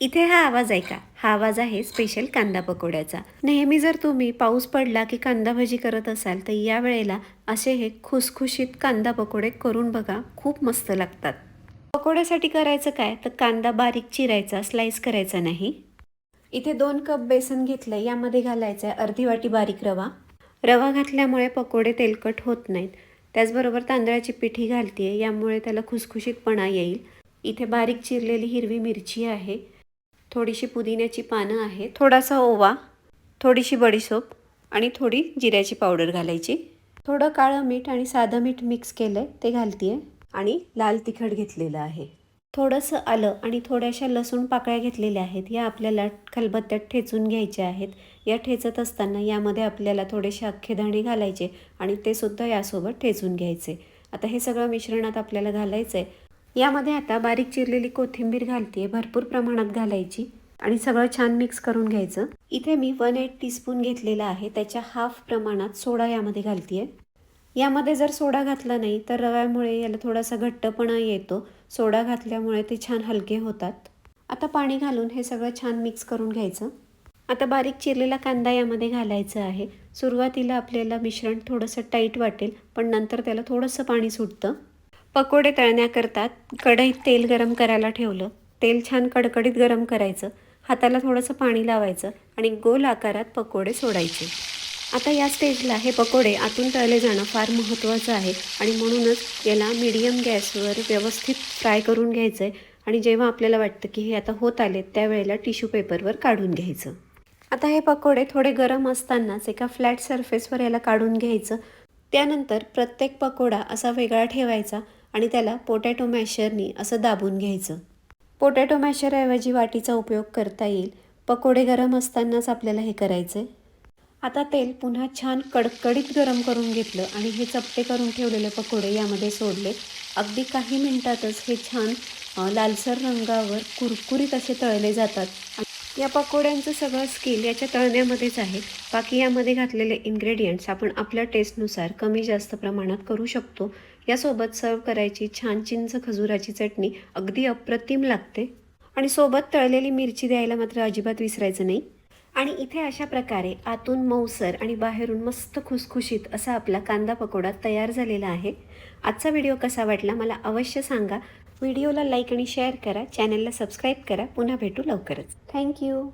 इथे हा आवाज ऐका. हा आवाज आहे स्पेशल कांदा पकोड्याचा. नेहमी जर तुम्ही पाऊस पडला की कांदा भजी करत असाल तर या वेळेला असे हे खुसखुशीत कांदा पकोडे करून बघा खूप मस्त लागतात. पकोड्यासाठी करायचं काय? तर कांदा बारीक चिरायचा स्लाइस करायचा नाही. इथे दोन कप बेसन घेतलं यामध्ये घालायचं आहे अर्धी वाटी बारीक रवा. रवा घातल्यामुळे पकोडे तेलकट होत नाहीत. त्याचबरोबर तांदळाची पिठी घालते यामुळे त्याला खुसखुशीतपणा येईल. इथे बारीक चिरलेली हिरवी मिरची आहे. थोडीशी पुदिन्याची पानं आहे थोडासा ओवा थोडीशी बडीशोप आणि थोडी जिऱ्याची पावडर घालायची. थोडं काळं मीठ आणि साधं मीठ मिक्स केलं आहे ते घालते आणि लाल तिखट घेतलेलं आहे. थोडंसं आलं आणि थोड्याशा लसूण पाकळ्या घेतलेल्या आहेत या आपल्याला खलबत्त्यात ठेचून घ्यायच्या आहेत. या ठेचत असताना यामध्ये आपल्याला थोडेसे अख्खे धणे घालायचे आणि ते सुद्धा यासोबत ठेचून घ्यायचे. आता हे सगळं मिश्रणात आपल्याला घालायचं आहे यामध्ये आता बारीक चिरलेली कोथिंबीर घालते भरपूर प्रमाणात घालायची आणि सगळं छान मिक्स करून घ्यायचं. इथे मी वन एट टीस्पून घेतलेला आहे त्याच्या हाफ प्रमाणात सोडा यामध्ये घालते यामध्ये जर सोडा घातला नाही तर रव्यामुळे याला थोडासा घट्टपणा येतो. सोडा घातल्यामुळे ते छान हलके होतात. आता पाणी घालून हे सगळं छान मिक्स करून घ्यायचं. आता बारीक चिरलेला कांदा यामध्ये घालायचा आहे. सुरुवातीला आपल्याला मिश्रण थोडंसं टाईट वाटेल पण नंतर त्याला थोडंसं पाणी सुटतं. पकोडे तळण्याकरता कढईत तेल गरम करायला ठेवलं. तेल छान कडकडीत गरम करायचं. हाताला थोडंसं पाणी लावायचं आणि गोल आकारात पकोडे सोडायचे. आता या स्टेजला हे पकोडे आतून तळले जाणं फार महत्त्वाचं आहे आणि म्हणूनच याला मीडियम गॅसवर व्यवस्थित फ्राय करून घ्यायचं आहे आणि जेव्हा आपल्याला वाटतं की हे आता होत आले त्यावेळेला टिश्यू पेपरवर काढून घ्यायचं. आता हे पकोडे थोडे गरम असतानाच एका फ्लॅट सरफेसवर याला काढून घ्यायचं. त्यानंतर प्रत्येक पकोडा असा वेगळा ठेवायचा आणि त्याला पोटॅटो मॅशरनी असं दाबून घ्यायचं. पोटॅटो मॅशरऐवजी वाटीचा उपयोग करता येईल. पकोडे गरम असतानाच आपल्याला हे करायचं आहे आता तेल पुन्हा छान कडकडीत गरम करून घेतलं आणि हे चपटे करून ठेवलेले पकोडे यामध्ये सोडले. अगदी काही मिनिटातच हे छान लालसर रंगावर कुरकुरीत असे तळले जातात. या पकोड्यांचं सगळं स्किल याच्या तळण्यामध्येच आहे. बाकी यामध्ये घातलेले इन्ग्रेडियंट्स आपण आपल्या टेस्टनुसार कमी जास्त प्रमाणात करू शकतो. यासोबत सर्व करायची छान चिंच खजुराची चटणी अगदी अप्रतिम लागते. आणि सोबत तळलेली मिरची द्यायला मात्र अजिबात विसरायचं नाही. आणि इथे अशा प्रकारे आतून मऊसर आणि बाहेरून मस्त खुसखुशीत असा आपला कांदा पकोडा तयार झालेला आहे. आजचा व्हिडिओ कसा वाटला मला अवश्य सांगा. व्हिडिओला लाईक आणि शेअर करा चॅनलला सबस्क्राईब करा. पुन्हा भेटू लवकरच. थँक्यू